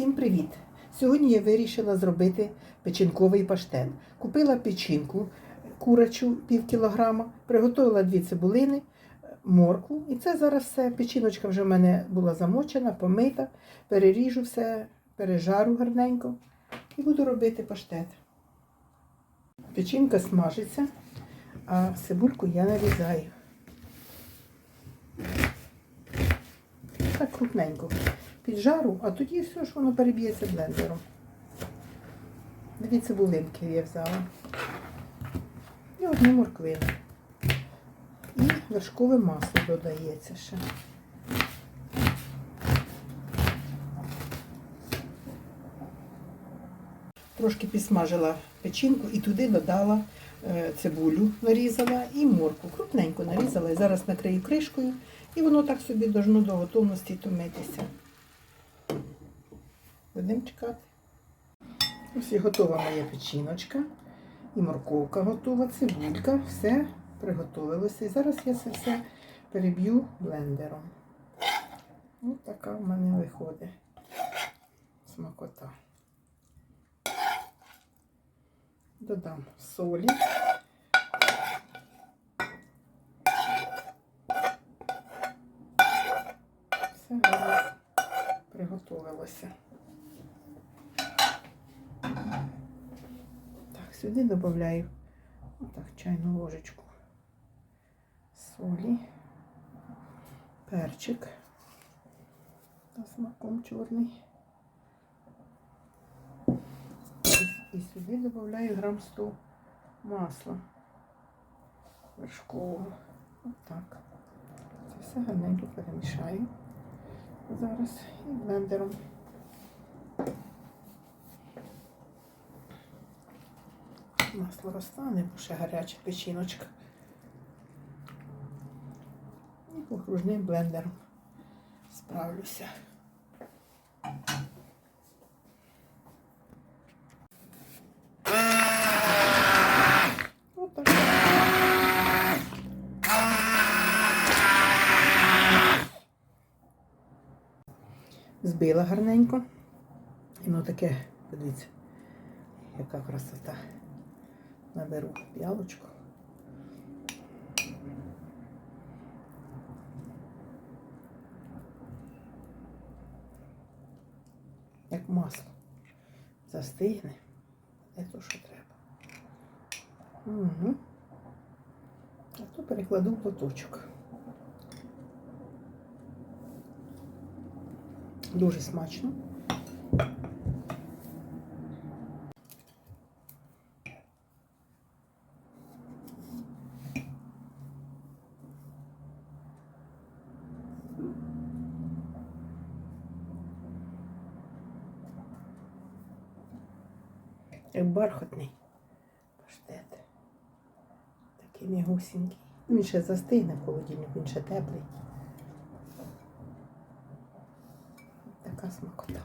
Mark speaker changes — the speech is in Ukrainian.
Speaker 1: Всім привіт! Сьогодні я вирішила зробити печінковий паштет. Купила печінку курачу пів кілограма, приготувала дві цибулини, моркву. І це зараз все. Печіночка вже в мене була замочена, помита. Переріжу все, пережару гарненько і буду робити паштет. Печінка смажиться, а цибульку я нарізаю. Так крупненько піджару, а тоді все ж воно переб'ється блендером. Дві цибулинки я взяла. І одну морквину. І вершкове масло додається ще. Трошки підсмажила печінку і туди додала цибулю, нарізала і морку. Крупненько нарізала. І зараз накрию кришкою, і воно так собі должно до готовності томитися. Будемо чекати. Ось і готова моя печіночка. І морковка готова, цибулька, все приготовилося. І зараз я це все переб'ю блендером. Ось така в мене виходить Додам солі. Все гарно приготовилося. Так, сюди додаю отак чайну ложечку солі, перчик та смаком чорний. І, сюди додаю грам 100 масла вершкового. Отак. Це все гарненько перемішаю зараз і блендером. Масло розтане, бо ще гаряча печіночка. І окружним блендером справлюся. Отак. Збила гарненько. І воно таке, подивіться, яка красота. Наберу п'ялочку. Як масло. Застигне. Це то, що треба. Угу. А то перекладу в лоточок. Дуже смачно. Як бархатний паштет. Такий м'ягусінький. Він ще застигне в холодильнику, він ще теплий. Така смакота.